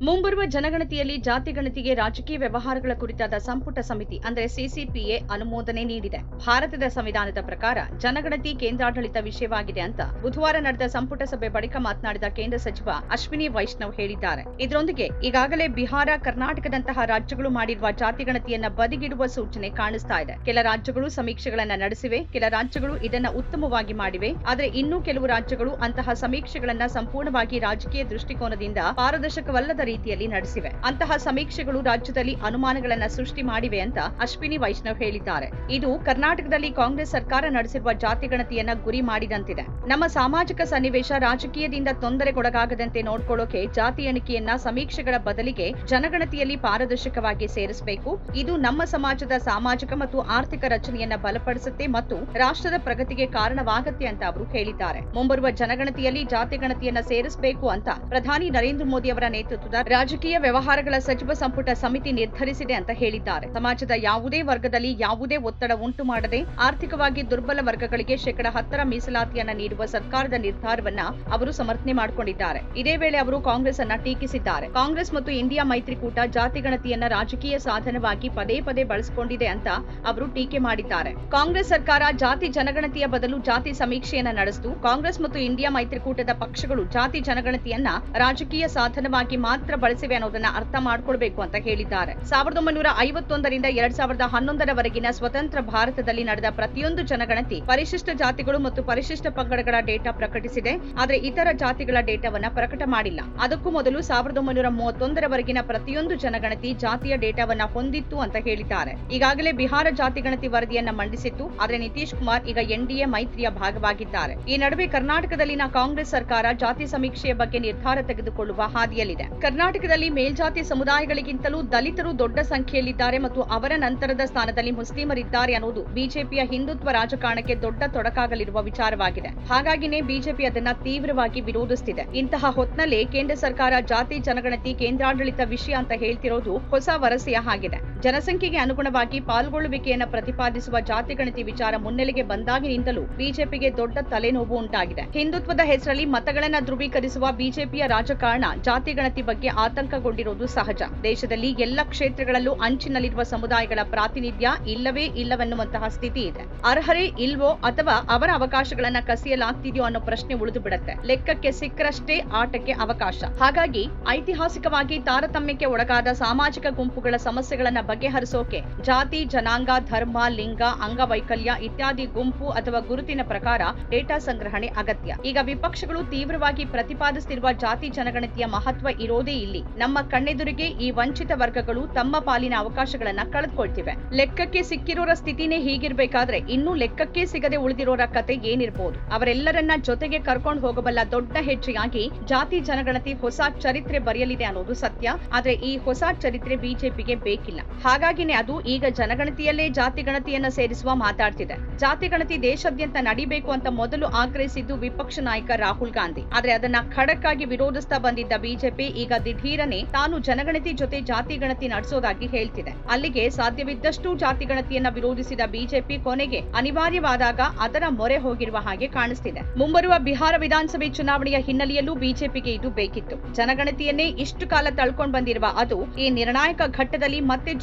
ಮುಂಬರುವ ಜನಗಣತಿಯಲ್ಲಿ ಜಾತಿ ಗಣತಿಗೆ ರಾಜಕೀಯ ವ್ಯವಹಾರಗಳ ಕುರಿತಾದ ಸಂಪುಟ ಸಮಿತಿ, ಅಂದರೆ ಸಿಸಿಪಿಎ, ಅನುಮೋದನೆ ನೀಡಿದೆ. ಭಾರತದ ಸಂವಿಧಾನದ ಪ್ರಕಾರ ಜನಗಣತಿ ಕೇಂದ್ರಾಡಳಿತ ವಿಷಯವಾಗಿದೆ ಅಂತ ಬುಧವಾರ ನಡೆದ ಸಂಪುಟ ಸಭೆ ಬಳಿಕ ಮಾತನಾಡಿದ ಕೇಂದ್ರ ಸಚಿವ ಅಶ್ವಿನಿ ವೈಷ್ಣವ್ ಹೇಳಿದ್ದಾರೆ. ಇದರೊಂದಿಗೆ ಈಗಾಗಲೇ ಬಿಹಾರ, ಕರ್ನಾಟಕದಂತಹ ರಾಜ್ಯಗಳು ಮಾಡಿರುವ ಜಾತಿ ಗಣತಿಯನ್ನ ಬದಿಗಿಡುವ ಸೂಚನೆ ಕಾಣಿಸ್ತಾ ಇದೆ. ಕೆಲ ರಾಜ್ಯಗಳು ಸಮೀಕ್ಷೆಗಳನ್ನ ನಡೆಸಿವೆ, ಕೆಲ ರಾಜ್ಯಗಳು ಇದನ್ನ ಉತ್ತಮವಾಗಿ ಮಾಡಿವೆ, ಆದರೆ ಇನ್ನೂ ಕೆಲವು ರಾಜ್ಯಗಳು ಅಂತಹ ಸಮೀಕ್ಷೆಗಳನ್ನ ಸಂಪೂರ್ಣವಾಗಿ ರಾಜಕೀಯ ದೃಷ್ಟಿಕೋನದಿಂದ ಪಾರದರ್ಶಕವಲ್ಲದ ರೀತಿಯಲ್ಲಿ ನಡೆಸಿವೆ. ಅಂತಹ ಸಮೀಕ್ಷೆಗಳು ರಾಜ್ಯದಲ್ಲಿ ಅನುಮಾನಗಳನ್ನ ಸೃಷ್ಟಿ ಮಾಡಿವೆ ಅಂತ ಅಶ್ವಿನಿ ವೈಷ್ಣವ್ ಹೇಳಿದ್ದಾರೆ. ಇದು ಕರ್ನಾಟಕದಲ್ಲಿ ಕಾಂಗ್ರೆಸ್ ಸರ್ಕಾರ ನಡೆಸಿರುವ ಜಾತಿ ಗಣತಿಯನ್ನ ಗುರಿ ಮಾಡಿದಂತಿದೆ. ನಮ್ಮ ಸಾಮಾಜಿಕ ಸನ್ನಿವೇಶ ರಾಜಕೀಯದಿಂದ ತೊಂದರೆಗೊಳಗಾಗದಂತೆ ನೋಡ್ಕೊಳ್ಳೋಕೆ ಜಾತಿ ಎಣಿಕೆಯನ್ನ ಸಮೀಕ್ಷೆಗಳ ಬದಲಿಗೆ ಜನಗಣತಿಯಲ್ಲಿ ಪಾರದರ್ಶಕವಾಗಿ ಸೇರಿಸಬೇಕು. ಇದು ನಮ್ಮ ಸಮಾಜದ ಸಾಮಾಜಿಕ ಮತ್ತು ಆರ್ಥಿಕ ರಚನೆಯನ್ನ ಬಲಪಡಿಸುತ್ತೆ ಮತ್ತು ರಾಷ್ಟ್ರದ ಪ್ರಗತಿಗೆ ಕಾರಣವಾಗುತ್ತೆ ಅಂತ ಅವರು ಹೇಳಿದ್ದಾರೆ. ಮುಂಬರುವ ಜನಗಣತಿಯಲ್ಲಿ ಜಾತಿ ಗಣತಿಯನ್ನ ಸೇರಿಸಬೇಕು ಅಂತ ಪ್ರಧಾನಿ ನರೇಂದ್ರ ಮೋದಿ ಅವರ ನೇತೃತ್ವದ ರಾಜಕೀಯ ವ್ಯವಹಾರಗಳ ಸಚಿವ ಸಂಪುಟ ಸಮಿತಿ ನಿರ್ಧರಿಸಿದೆ ಅಂತ ಹೇಳಿದ್ದಾರೆ. ಸಮಾಜದ ಯಾವುದೇ ವರ್ಗದಲ್ಲಿ ಯಾವುದೇ ಒತ್ತಡ ಉಂಟು ಮಾಡದೆ ಆರ್ಥಿಕವಾಗಿ ದುರ್ಬಲ ವರ್ಗಗಳಿಗೆ ಶೇಕಡ ಹತ್ತರ ಮೀಸಲಾತಿಯನ್ನ ನೀಡುವ ಸರ್ಕಾರದ ನಿರ್ಧಾರವನ್ನ ಅವರು ಸಮರ್ಥನೆ ಮಾಡಿಕೊಂಡಿದ್ದಾರೆ. ಇದೇ ವೇಳೆ ಅವರು ಕಾಂಗ್ರೆಸ್ ಅನ್ನ ಟೀಕಿಸಿದ್ದಾರೆ. ಕಾಂಗ್ರೆಸ್ ಮತ್ತು ಇಂಡಿಯಾ ಮೈತ್ರಿಕೂಟ ಜಾತಿಗಣತಿಯನ್ನ ರಾಜಕೀಯ ಸಾಧನವಾಗಿ ಪದೇ ಪದೇ ಬಳಸಿಕೊಂಡಿದೆ ಅಂತ ಅವರು ಟೀಕೆ ಮಾಡಿದ್ದಾರೆ. ಕಾಂಗ್ರೆಸ್ ಸರ್ಕಾರ ಜಾತಿ ಜನಗಣತಿಯ ಬದಲು ಜಾತಿ ಸಮೀಕ್ಷೆಯನ್ನ ನಡೆಸಿತು. ಕಾಂಗ್ರೆಸ್ ಮತ್ತು ಇಂಡಿಯಾ ಮೈತ್ರಿಕೂಟದ ಪಕ್ಷಗಳು ಜಾತಿ ಜನಗಣತಿಯನ್ನ ರಾಜಕೀಯ ಸಾಧನವಾಗಿ ಮಾತ್ರ ಬಳಸಿವೆ ಅನ್ನೋದನ್ನ ಅರ್ಥ ಮಾಡ್ಕೊಳ್ಬೇಕು ಅಂತ ಹೇಳಿದ್ದಾರೆ. ಸಾವಿರದ ಒಂಬೈನೂರ ಐವತ್ತೊಂದರಿಂದ ಎರಡ್ ಸಾವಿರದ ಹನ್ನೊಂದರವರೆಗಿನ ಸ್ವತಂತ್ರ ಭಾರತದಲ್ಲಿ ನಡೆದ ಪ್ರತಿಯೊಂದು ಜನಗಣತಿ ಪರಿಶಿಷ್ಟ ಜಾತಿಗಳು ಮತ್ತು ಪರಿಶಿಷ್ಟ ಪಂಗಡಗಳ ಡೇಟಾ ಪ್ರಕಟಿಸಿದೆ. ಆದರೆ ಇತರ ಜಾತಿಗಳ ಡೇಟಾವನ್ನ ಪ್ರಕಟ ಮಾಡಿಲ್ಲ. ಅದಕ್ಕೂ ಮೊದಲು ಸಾವಿರದ ಒಂಬೈನೂರ ಮೂವತ್ತೊಂದರವರೆಗಿನ ಪ್ರತಿಯೊಂದು ಜನಗಣತಿ ಜಾತಿಯ ಡೇಟಾವನ್ನ ಹೊಂದಿತ್ತು ಅಂತ ಹೇಳಿದ್ದಾರೆ. ಈಗಾಗಲೇ ಬಿಹಾರ ಜಾತಿಗಣತಿ ವರದಿಯನ್ನ ಮಂಡಿಸಿತ್ತು. ಆದರೆ ನಿತೀಶ್ ಕುಮಾರ್ ಈಗ ಎನ್ಡಿಎ ಮೈತ್ರಿಯ ಭಾಗವಾಗಿದ್ದಾರೆ. ಈ ನಡುವೆ ಕರ್ನಾಟಕದಲ್ಲಿನ ಕಾಂಗ್ರೆಸ್ ಸರ್ಕಾರ ಜಾತಿ ಸಮೀಕ್ಷೆಯ ಬಗ್ಗೆ ನಿರ್ಧಾರ ತೆಗೆದುಕೊಳ್ಳುವ ಹಾದಿಯಲ್ಲಿದೆ. ಕರ್ನಾಟಕದಲ್ಲಿ ಮೇಲ್ಜಾತಿ ಸಮುದಾಯಗಳಿಗಿಂತಲೂ ದಲಿತರು ದೊಡ್ಡ ಸಂಖ್ಯೆಯಲ್ಲಿದ್ದಾರೆ ಮತ್ತು ಅವರ ನಂತರದ ಸ್ಥಾನದಲ್ಲಿ ಮುಸ್ಲಿಮರಿದ್ದಾರೆ ಅನ್ನೋದು ಬಿಜೆಪಿಯ ಹಿಂದುತ್ವ ರಾಜಕಾರಣಕ್ಕೆ ದೊಡ್ಡ ತೊಡಕಾಗಲಿರುವ ವಿಚಾರವಾಗಿದೆ. ಹಾಗಾಗಿನೇ ಬಿಜೆಪಿ ಅದನ್ನ ತೀವ್ರವಾಗಿ ವಿರೋಧಿಸುತ್ತಿದೆ ಇಂತಹ ಹೊತ್ನಲ್ಲೇ ಕೇಂದ್ರ ಸರ್ಕಾರ ಜಾತಿ, ಜನಗಣತಿ, ಕೇಂದ್ರಾಡಳಿತ ವಿಷಯ ಅಂತ ಹೇಳ್ತಿರೋದು ಹೊಸ ವರಸೆಯ ಹಾಗಿದೆ. ಜನಸಂಖ್ಯೆಗೆ ಅನುಗುಣವಾಗಿ ಪಾಲ್ಗೊಳ್ಳುವಿಕೆಯನ್ನ ಪ್ರತಿಪಾದಿಸುವ ಜಾತಿ ಗಣತಿ ವಿಚಾರ ಮುನ್ನೆಲೆಗೆ ಬಂದಾಗಿನಿಂದಲೂ ಬಿಜೆಪಿಗೆ ದೊಡ್ಡ ತಲೆನೋವು ಉಂಟಾಗಿದೆ. ಹಿಂದುತ್ವದ ಹೆಸರಲ್ಲಿ ಮತಗಳನ್ನು ಧ್ರುವೀಕರಿಸುವ ಬಿಜೆಪಿಯ ರಾಜಕಾರಣ ಜಾತಿ ಗಣತಿ ಬಗ್ಗೆ ಆತಂಕಗೊಂಡಿರುವುದು ಸಹಜ. ದೇಶದಲ್ಲಿ ಎಲ್ಲ ಕ್ಷೇತ್ರಗಳಲ್ಲೂ ಅಂಚಿನಲ್ಲಿರುವ ಸಮುದಾಯಗಳ ಪ್ರಾತಿನಿಧ್ಯ ಇಲ್ಲವೇ ಇಲ್ಲವೆನ್ನುವಂತಹ ಸ್ಥಿತಿ ಇದೆ. ಅರ್ಹರೇ ಇಲ್ವೋ ಅಥವಾ ಅವರ ಅವಕಾಶಗಳನ್ನ ಕಸಿಯಲಾಗ್ತಿದೆಯೋ ಅನ್ನೋ ಪ್ರಶ್ನೆ ಉಳಿದು ಬಿಡುತ್ತೆ ಲೆಕ್ಕಕ್ಕೆ ಸಿಕ್ಕರಷ್ಟೇ ಆಟಕ್ಕೆ ಅವಕಾಶ. ಹಾಗಾಗಿ ಐತಿಹಾಸಿಕವಾಗಿ ತಾರತಮ್ಯಕ್ಕೆ ಒಳಗಾದ ಸಾಮಾಜಿಕ ಗುಂಪುಗಳ ಸಮಸ್ಯೆಗಳನ್ನ ಬಗೆಹರಿಸೋಕೆ, ಜಾತಿ, ಜನಾಂಗ, ಧರ್ಮ, ಲಿಂಗ, ಅಂಗವೈಕಲ್ಯ ಇತ್ಯಾದಿ ಗುಂಪು ಅಥವಾ ಗುರುತಿನ ಪ್ರಕಾರ ಡೇಟಾ ಸಂಗ್ರಹಣೆ ಅಗತ್ಯ. ಈಗ ವಿಪಕ್ಷಗಳು ತೀವ್ರವಾಗಿ ಪ್ರತಿಪಾದಿಸುತ್ತಿರುವ ಜಾತಿ ಜನಗಣತಿಯ ಮಹತ್ವ ಇರೋದೇ ಇಲ್ಲಿ. ನಮ್ಮ ಕಣ್ಣೆದುರಿಗೆ ಈ ವಂಚಿತ ವರ್ಗಗಳು ತಮ್ಮ ಪಾಲಿನ ಅವಕಾಶಗಳನ್ನ ಕಳೆದುಕೊಳ್ತಿವೆ. ಲೆಕ್ಕಕ್ಕೆ ಸಿಕ್ಕಿರೋರ ಸ್ಥಿತಿನೇ ಹೀಗಿರ್ಬೇಕಾದ್ರೆ ಇನ್ನೂ ಲೆಕ್ಕಕ್ಕೆ ಸಿಗದೆ ಉಳಿದಿರೋರ ಕತೆ ಏನಿರ್ಬೋದು? ಅವರೆಲ್ಲರನ್ನ ಜೊತೆಗೆ ಕರ್ಕೊಂಡು ಹೋಗಬಲ್ಲ ದೊಡ್ಡ ಹೆಜ್ಜೆಯಾಗಿ ಜಾತಿ ಜನಗಣತಿ ಹೊಸ ಚರಿತ್ರೆ ಬರೆಯಲಿದೆ ಅನ್ನೋದು ಸತ್ಯ. ಆದ್ರೆ ಈ ಹೊಸ ಚರಿತ್ರೆ ಬಿಜೆಪಿಗೆ ಬೇಕಿಲ್ಲ. ಹಾಗಾಗಿನೇ ಅದು ಈಗ ಜನಗಣತಿಯಲ್ಲೇ ಜಾತಿ ಗಣತಿಯನ್ನ ಸೇರಿಸುವ ಮಾತಾಡ್ತಿದೆ. ಜಾತಿ ಗಣತಿ ದೇಶಾದ್ಯಂತ ನಡಿಬೇಕು ಅಂತ ಮೊದಲು ಆಗ್ರಹಿಸಿದ್ದು ವಿಪಕ್ಷ ನಾಯಕ ರಾಹುಲ್ ಗಾಂಧಿ. ಆದ್ರೆ ಅದನ್ನ ಖಡಕ್ ಆಗಿ ವಿರೋಧಿಸ್ತಾ ಬಂದಿದ್ದ ಬಿಜೆಪಿ ಈಗ ದಿಢೀರನೆ ತಾನು ಜನಗಣತಿ ಜೊತೆ ಜಾತಿ ಗಣತಿ ನಡೆಸೋದಾಗಿ ಹೇಳ್ತಿದೆ. ಅಲ್ಲಿಗೆ ಸಾಧ್ಯವಿದ್ದಷ್ಟು ಜಾತಿ ಗಣತಿಯನ್ನ ವಿರೋಧಿಸಿದ ಬಿಜೆಪಿ ಕೊನೆಗೆ ಅನಿವಾರ್ಯವಾದಾಗ ಅದರ ಮೊರೆ ಹೋಗಿರುವ ಹಾಗೆ ಕಾಣಿಸ್ತಿದೆ. ಮುಂಬರುವ ಬಿಹಾರ ವಿಧಾನಸಭೆ ಚುನಾವಣೆಯ ಹಿನ್ನೆಲೆಯಲ್ಲೂ ಬಿಜೆಪಿಗೆ ಇದು ಬೇಕಿತ್ತು. ಜನಗಣತಿಯನ್ನೇ ಇಷ್ಟು ಕಾಲ ತಳ್ಕೊಂಡ್ ಬಂದಿರುವ ಅದು ಈ ನಿರ್ಣಾಯಕ ಘಟ್ಟದಲ್ಲಿ ಮತ್ತೆ